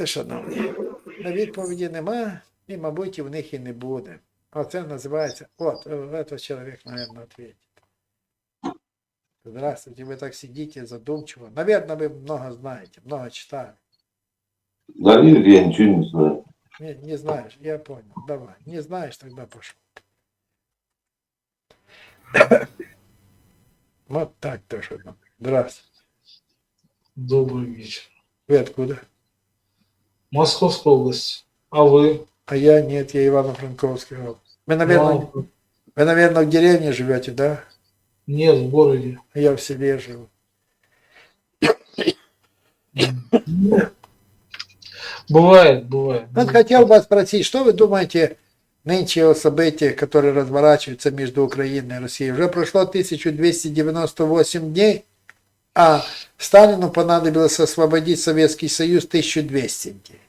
А так то, шановні, на відповіді нема, і, мабуть, і в них і не буде. Оце називається, от, е, этот человек, наверное, ответит. Здравствуйте, вы так сидите задумчиво. Наверное, вы много знаете, много читали. Да нет, я ничего не знаю. Не, не знаешь, я понял. Давай. Не знаешь, тогда пошел. Вот так тоже. Здравствуйте. Добрый вечер. Вы откуда? Московская область. А вы? А я нет, я Ивано-Франковский. область. Вы, наверное, Ну, вы, наверное, в деревне живете, да? Нет, в городе. Я в селе живу. Бывает, бывает. Вот хотел вас спросить, что вы думаете нынче о событиях, которые разворачиваются между Украиной и Россией? Уже прошло 1298 дней, а Сталину понадобилось освободить Советский Союз 1200 дней.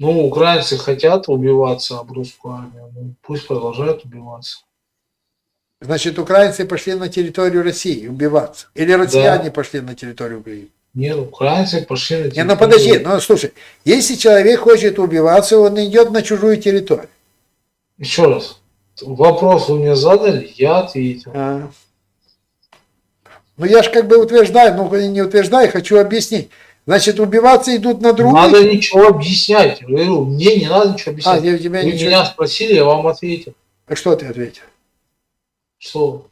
Ну, украинцы хотят убиваться об русскую армию. Ну, пусть продолжают убиваться. Значит, украинцы пошли на территорию России убиваться. Или россияне пошли на территорию Украины. Нет, украинцы пошли на Не, ну подожди, ну слушай, если человек хочет убиваться, он идет на чужую территорию. Еще раз. Вопрос вы мне задали, я ответил. А. Ну я же как бы утверждаю, ну не утверждаю, хочу объяснить. Значит, убиваться идут на другую. Надо ничего объяснять. Я говорю, мне не надо ничего А, объяснять. я у тебя Вы ничего... меня спросили, я вам ответил. А что ты ответил? Что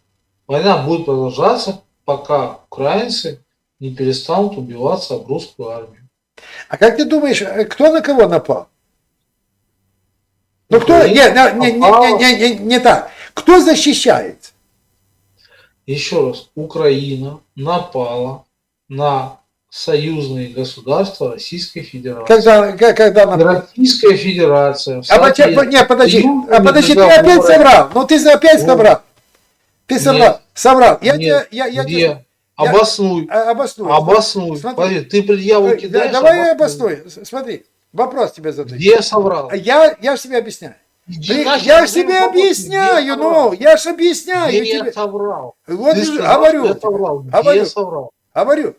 война будет продолжаться, пока украинцы не перестанут убиваться об русскую армию. А как ты думаешь, э, кто на кого напал? Ну кто? Не, не, не, не, не, не, не так. Кто защищается? Еще раз, Украина напала на союзные государства Российской Федерации. Когда, когда напал? Российская Федерация. А соответствии не, подожди, а подожди, ты опять соврал. Ну ты опять Ну, соврал. Ты соврал, нет. соврал. Я Нет, тебе, я, я где? я- Обоснуй. обосную. Обоснуй. Смотри. Смотри, ты предъяву кидаешь. да- давай я обоснуй. обоснуй. Смотри, вопрос тебе задаю. Где я соврал? А Я, я же тебе объясняю. Иди При- нахер, я же тебе объясняю, я ну, я же объясняю Где я тебе. соврал? Вот Ты сказал, говорю, я соврал. Где говорю. я соврал? говорю.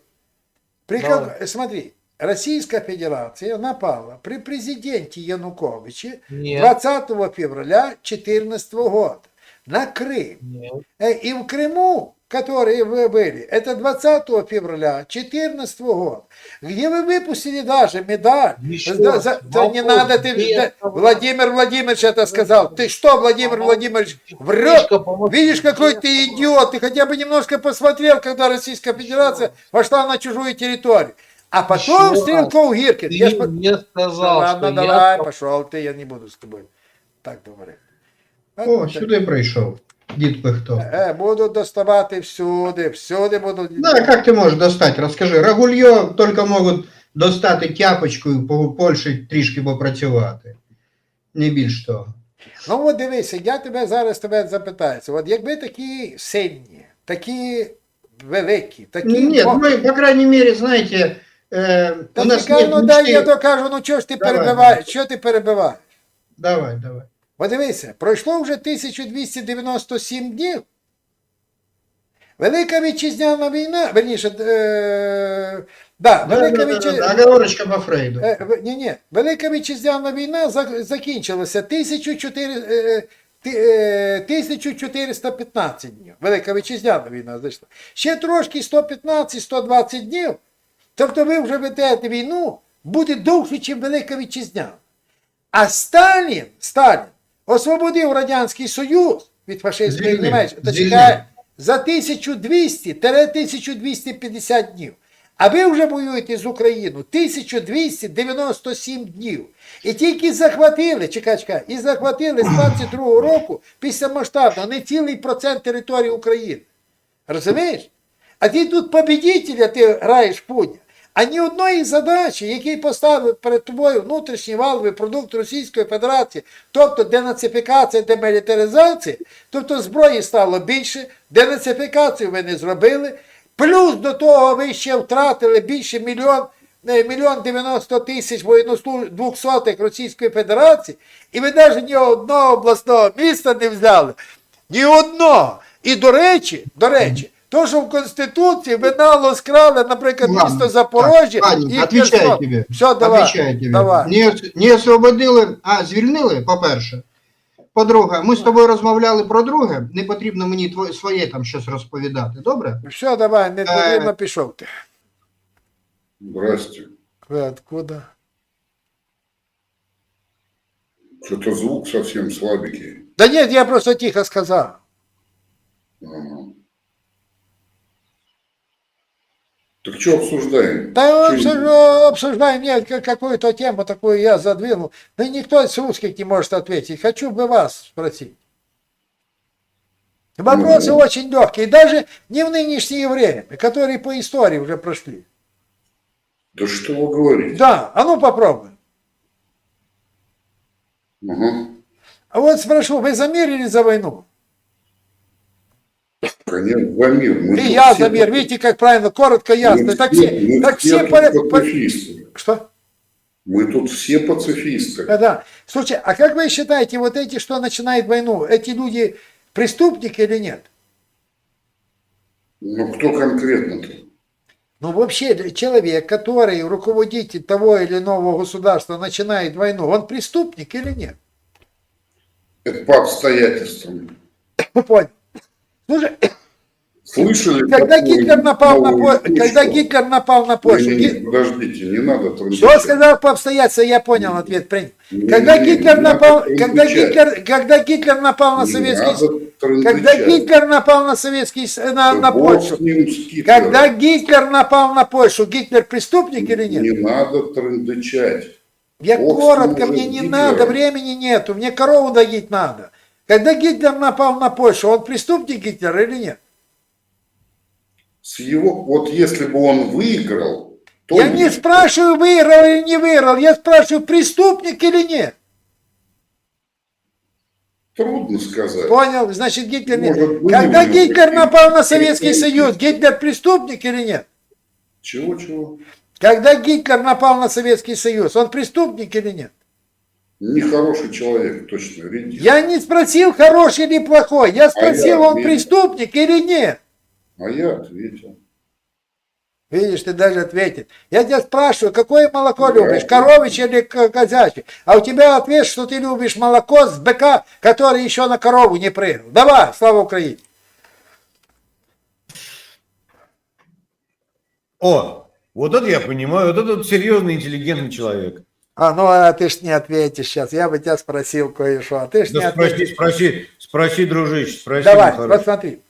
При Давай. как- смотри, Российская Федерация напала при президенте Януковиче Нет. 20 февраля 2014 года на Крым. Нет. Э, И в Крыму, которые вы были, это 20 февраля 2014 года, где вы выпустили даже медаль. Еще Да, за- да не надо, ты, да? Владимир Владимирович это сказал. Ты что, Владимир Владимирович, врет? Видишь, какой ты идиот. Ты хотя бы немножко посмотрел, когда Российская Федерация вошла на чужую территорию. А потом Еще Стрелков Гиркин. Ты Я ж по- мне сказал, Ладно, что давай, я... пошел ты, я не буду с тобой так говорити. О, сюди прийшов. Дід Пихто. Е, буду доставати всюди, всюди буду. Да, як ти можеш достати? Розкажи. Рагульйо тільки можуть достати тяпочку і по Польщі трішки попрацювати. Не більш того. Ну от дивися, я тебе зараз тебе запитаю. От якби такі сильні, такі великі, такі. Нет, О, мы, по крайней мере, знаете, э, Та у нас чекай, нет ну дай мечты. я докажу, ну чого ж ти Давай, перебиваєш? Що ти перебиваєш? Давай, давай. От дивися, пройшло вже 1297 днів. Велика вітчизняна війна, верніше, е, да, Велика вітчизняна. Фрейду. Е, ні, ні. Велика вітчизняна війна закінчилася 1400, е, е, 1415 днів. Велика вітчизняна війна зайшла. Ще трошки 115-120 днів. Тобто ви вже ведете війну, буде довше, ніж Велика вітчизняна. А Сталін, Сталін освободив Радянський Союз від фашистської Німеччини. Звільнив. чекай, за 1200-1250 днів. А ви вже воюєте з Україною 1297 днів. І тільки захватили, чекай, чекай, і захватили з 22 року після масштабного не цілий процент території України. Розумієш? А ти тут победителя, ти граєш пуня. А ні одної задачі, які поставив перед тобою внутрішній валовий продукт Російської Федерації, тобто денацифікація, демілітаризація, тобто зброї стало більше, денацифікацію ви не зробили. Плюс до того ви ще втратили більше мільйон, е, мільйон 90 тисяч воєннослужб двохсотих Російської Федерації, і ви навіть ні одного обласного міста не взяли. Ні одного. І до речі, до речі, То, що в Конституції ви нало скрали, наприклад, Ладно, місто Запорожжя так, Ладно, і отвечаю Херсон. тебе. Все, давай. Отвечаю тебе. давай. Не, не освободили, а звільнили, по-перше. По-друге, ми з тобою розмовляли про друге, не потрібно мені твоє, своє там щось розповідати, добре? Все, давай, не Е. потрібно пішов ти. Здрасте. Ви откуда? Что-то звук совсем слабенький. Да нет, я просто тихо сказал. Ага. Так что обсуждаем? Да Чё- обсуждаем, нет, как- какую-то тему такую я задвинул. Да никто из русских не может ответить. Хочу бы вас спросить. Вопросы Ну. очень легкие, даже не в нынешнее время, которые по истории уже прошли. Да что вы говорите? Да, а ну попробуй. Ага. А вот спрошу, вы за мир или за войну? Конечно, мир. Мы И я за мир. Видите, как правильно, коротко, ясно. мы Так все- мы так все все тут по- по- пацифисты. Что? Мы тут все пацифисты. Да, да. Слушай, а как вы считаете, вот эти, что начинают войну, эти люди преступники или нет? Ну, кто конкретно-то? Ну, вообще, человек, который руководитель того или иного государства начинает войну, он преступник или нет? Это по обстоятельствам. Понял. Слушай, Слышали? когда Гитлер напал на Польшу, когда? Гитлер напал на Польшу, Не, не, подождите, не надо что трындычать. сказал по обстоятельствам, я понял, ответ принял. Не, Когда не, Гитлер не напал, когда. Гитлер, когда Гитлер напал на Не Советский когда Гитлер напал на Советский на, Да на Польшу, когда Гитлер напал на Польшу, Гитлер преступник или нет? Не надо трындычать. Я Бог коротко, мне не надо, времени нету, мне корову доить надо. Когда Гитлер напал на Польшу, он преступник Гитлер или нет? С его, вот если бы он выиграл, то Я не спрашиваю, выиграл или не выиграл, я спрашиваю, преступник или нет. трудно сказать. Понял? Значит, Гитлер нет. Может, мы Когда не будем Гитлер напал на Советский. Союз, Гитлер преступник или нет? Чего, чего? Когда Гитлер напал на Советский Союз, он преступник или нет? Нехороший человек, точно, редис. Я не спросил, хороший или плохой, я спросил, он ответил. преступник или нет. А я ответил. Видишь, ты даже ответил. Я тебя спрашиваю, какое молоко Да. любишь, коровичье или ко- козячье? А у тебя ответ, что ты любишь молоко с быка, который еще на корову не прыгал. Давай, слава Украине. О, вот это я понимаю, вот это вот серьезный, интеллигентный человек. А, ну а ты ж не ответишь сейчас. Я бы тебя спросил кое-что, а ты ж не Да спроси, ответишь. спроси, спроси, дружище, спроси. Давай, посмотри.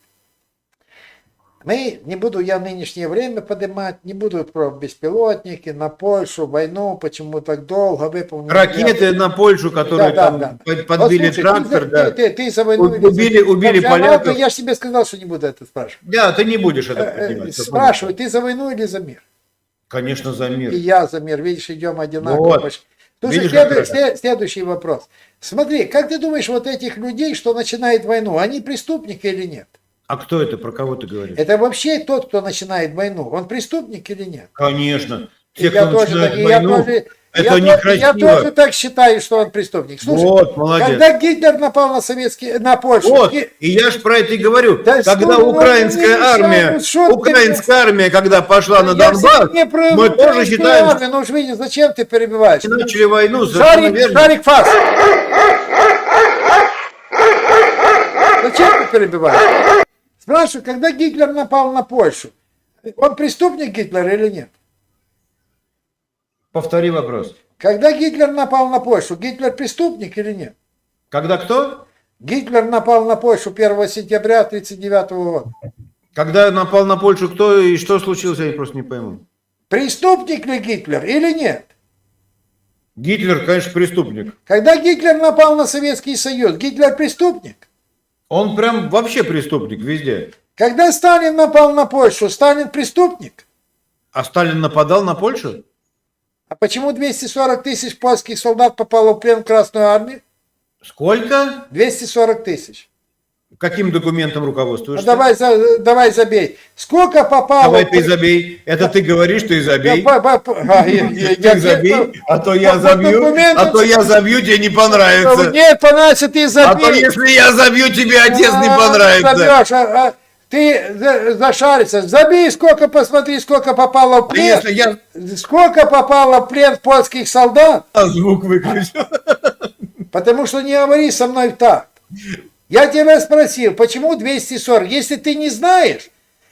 Мы, не буду я в нынешнее время поднимать, не буду про беспилотники, на Польшу, войну, почему так долго выполнили. Ракеты на Польшу, которые Да, да, там да. под- подбили Вот слушай, трактор, ты, да. Ты, ты, ты за войну Убили, убили ладно, поляков. Я же тебе сказал, что не буду это спрашивать. Да, ты не будешь это Э, э, поднимать. понятно. ты за войну или за мир? Конечно, за мир. И я за мир. Видишь, идем одинаково. Вот. почти. Слушай, Видишь, следуй- как сле- следующий вопрос. Смотри, как ты думаешь, вот этих людей, что начинает войну, они преступники или нет? А кто это, про кого ты говоришь? Это вообще тот, кто начинает войну. Он преступник или нет? Конечно. И Те, я кто тоже, начинает так- и я войну, тоже- это я некрасиво. Я тоже так считаю, что он преступник. Слушай, вот, молодец. когда Гитлер напал на советский, на Польшу, Вот, Ги- и я же про это и говорю. Да когда что, украинская армия, ты, украинская армия, когда пошла на Я Донбасс, про мы тоже считаем, армию, Ну уж видишь, зачем ты перебиваешь? начали войну, Шарик, шарик фас. Зачем ты перебиваешь? Спрашиваю, когда Гитлер напал на Польшу, он преступник Гитлер или нет? Повтори вопрос. Когда Гитлер напал на Польшу, Гитлер преступник или нет? Когда кто? Гитлер напал на Польшу 1 сентября 1939 года. Когда напал на Польшу, кто и что случилось, я просто не пойму. Преступник ли Гитлер или нет? Гитлер, конечно, преступник. Когда Гитлер напал на Советский Союз, Гитлер преступник? Он прям вообще преступник везде. Когда Сталин напал на Польшу, Сталин преступник? А Сталин нападал на Польшу? А почему 240 тысяч польских солдат попало в плен в Красную Армию? Сколько? 240 тысяч. Каким документом Ну, руководствуешься? давай, за- давай забей. Сколько попало... Давай ты забей. Это ты говоришь, ты забей. А, Ты забей, а то я забью, а то я забью, тебе не понравится. Нет, понравится, ты А забей. то если я забью, тебе отец не А, понравится. а- а Ты за- зашаришься, забей, сколько, посмотри, сколько попало в плен, если я сколько попало в плен польских солдат, звук выключу. потому что не говори со мной так. Я тебя спросил, почему 240? Если ты не знаешь,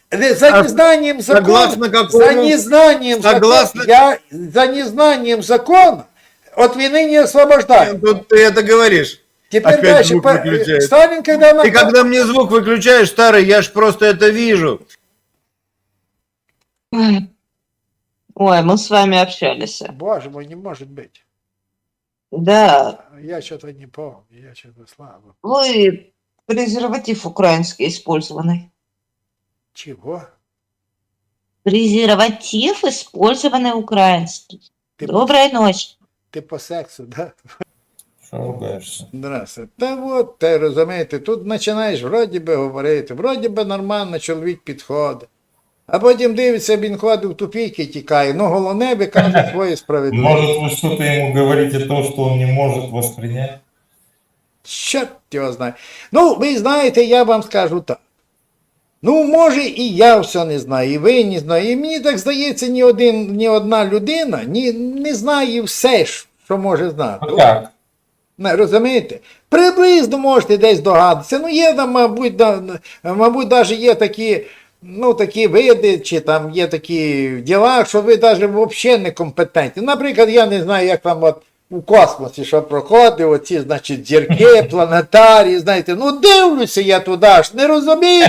э, за незнанием закона, согласно какому- за незнанием согласно- закона, я за незнанием закона от вины не освобождаю. Тут ты это говоришь. Теперь Опять дальше. звук выключает. Сталин, когда Ты напал- когда мне звук выключаешь, старый, я ж просто это вижу. Ой, мы с вами общались. Боже мой, не может быть. Да, Я что-то не помню, я что-то слабо. вы презерватив украинский использованный. Чего? Презерватив использованный украинский. Ты, Доброй ночи. ти по сексу, да? Що ругаєшся? Здравствуй. Та от, ти розумієте, тут починаєш вроді би говорити, вроді би нормально чоловік підходить. А потім дивиться, він ходить в тупік і тікає. Ну, головне викаже своє справедливість. Может, вы что-то ему говорите то, что он не может воспринять? Чорт його знає. Ну, ви знаєте, я вам скажу так. Ну, може, і я все не знаю, і ви не знаєте. І мені так здається, ні, один, ні одна людина ні, не знає все, що може знати. Ну как? Не, розумієте? Приблизно можете десь догадатися. Ну, є там, мабуть, да, мабуть, навіть є такі, ну, такі види, чи там є такі діла, що ви навіть взагалі не компетентні. Наприклад, я не знаю, як там от у космосі, що проходить, оці, значить, зірки, планетарії, знаєте, ну дивлюся я туди ж, не розумію.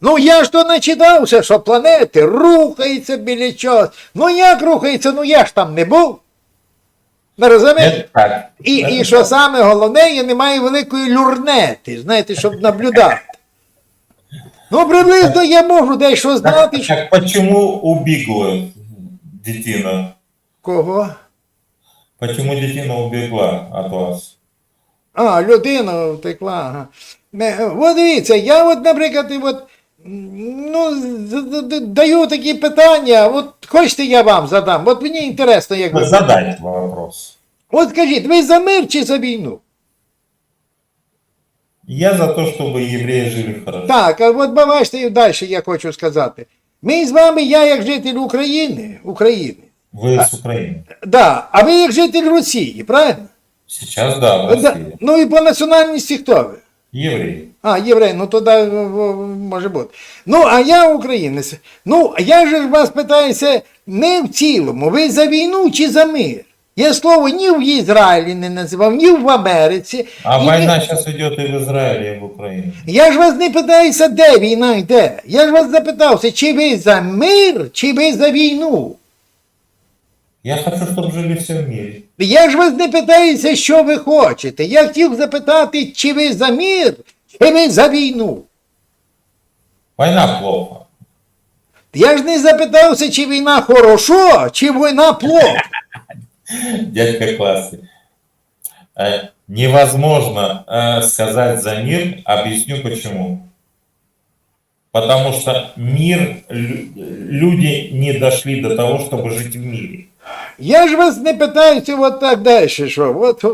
Ну я ж то начитався, що планети рухаються біля чогось. Ну як рухаються, ну я ж там не був. Не розумієте? І, і що саме головне, я не маю великої люрнети, знаєте, щоб наблюдати. Ну, приблизно я можу дещо знати. Так, так почему убегла детина? Кого? Почему детина убегла от вас? А, людина втекла. Ага. Не, От дивіться, я от, наприклад, от, ну, даю такі питання, от хочете я вам задам, от мені інтересно, як ви. Задать вопрос. От скажіть, ви за мир чи за війну? Я за то, чтобы евреи жили хорошо. Так, а от бачите, і далі я хочу сказати. Ми з вами, я як житель України, України, Вы с Украины. да, а ви як житель Росії, правильно? Сейчас да, в Да, России. ну і по національності хто ви? Евреи. А, єврей, ну тоді в- в- може бути. Ну, а я українець. Ну, а я же ж вас питаюся не в цілому, ви за війну чи за мир? Я слово ні в Ізраїлі не називав, ні в Америці. А ні- война сейчас идет и в Израиле, и в Украине. Я ж вас не питаюся, де війна йде. Я ж вас запитався, чи ви за мир, чи ви за війну. Я хочу, чтобы жили все в мире. Я ж вас не питаюся, що ви хочете. Я хотів запитати, чи ви за мир, чи ви за війну. Война плохо. Я ж не запитався, чи війна хорошо, чи війна плохо. Дядька классный. Э, Невозможно э, сказать за мир, объясню почему. Потому что мир, лю- люди не дошли до того, чтобы жить в мире. Я ж вас не питаюся от так далі, що. От,